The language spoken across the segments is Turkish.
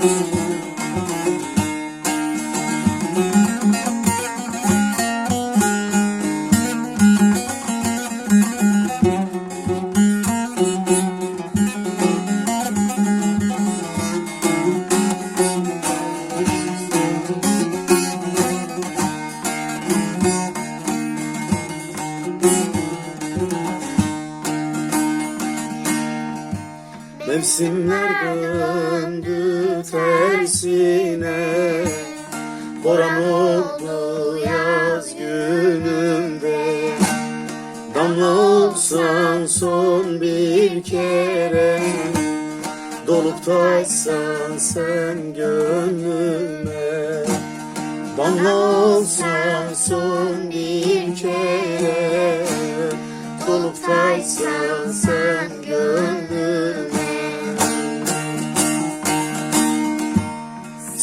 thank mm -hmm. you Mevsimler döndü tersine. Bora mutlu yaz günümde Damla olsan son bir kere. Dolup taşsan sen gönlüme. Damla olsan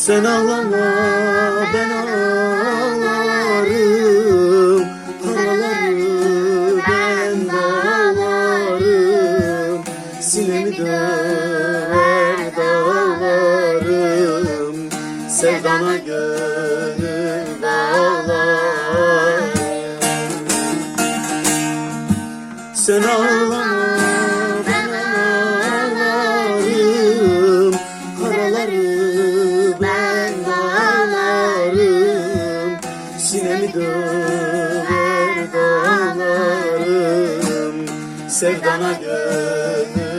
Sen ağlama ben ağlarım. Karaları ben dağlarım Sinemi döver dağlarım. Sevdana gönül bağlarım Sen ağlama döver dağlarım Sevdana gönül